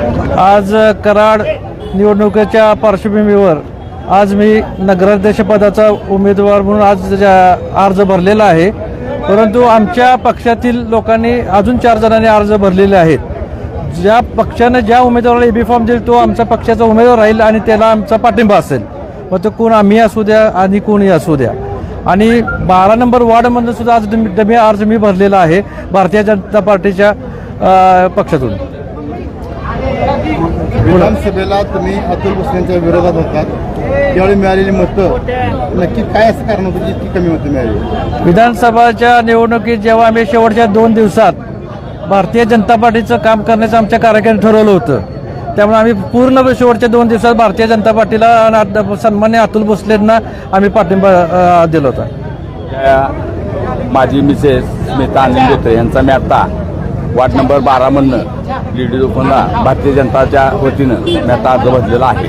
आज कराड निवडणुकीच्या पार्श्वभूमीवर आज मी नगराध्यक्षपदाचा उमेदवार म्हणून आज ज्या- अर्ज भरलेला आहे. परंतु आमच्या पक्षातील लोकांनी अजून चार जणांनी अर्ज भरलेले आहेत. ज्या पक्षानं ज्या उमेदवाराला एबी फॉर्म देईल तो आमचा पक्षाचा उमेदवार राहील आणि त्याला आमचा पाठिंबा असेल. मग तो कोण आम्ही असू द्या आणि कोणी असू द्या. आणि बारा नंबर वॉर्डमधून सुद्धा आज डमी डमी अर्ज मी भरलेला आहे भारतीय जनता पार्टीच्या पक्षातून. विधानसभेला तुम्ही अतुल भोसलेंच्या विरोधात होतात. त्यावेळी मिळालेली मतं नक्की काय असं कारण होतं की इतकी कमी मतं मिळाली? विधानसभाच्या निवडणुकीत जेव्हा आम्ही शेवटच्या दोन दिवसात भारतीय जनता पार्टीचं काम करण्याचं आमच्या कार्यकारिणी ठरवलं होतं त्यामुळे आम्ही पूर्ण शेवटच्या दोन दिवसात भारतीय जनता पार्टीला सन्मान्य अतुल भोसलेंना आम्ही पाठिंबा दिला होता. माझी मिसेस स्मिता अनिल यांचा मी आता वार्ड नंबर बारामधनं लेडीज ओपनला भारतीय जनताच्या वतीनं मी आता अर्ज भरलेला आहे.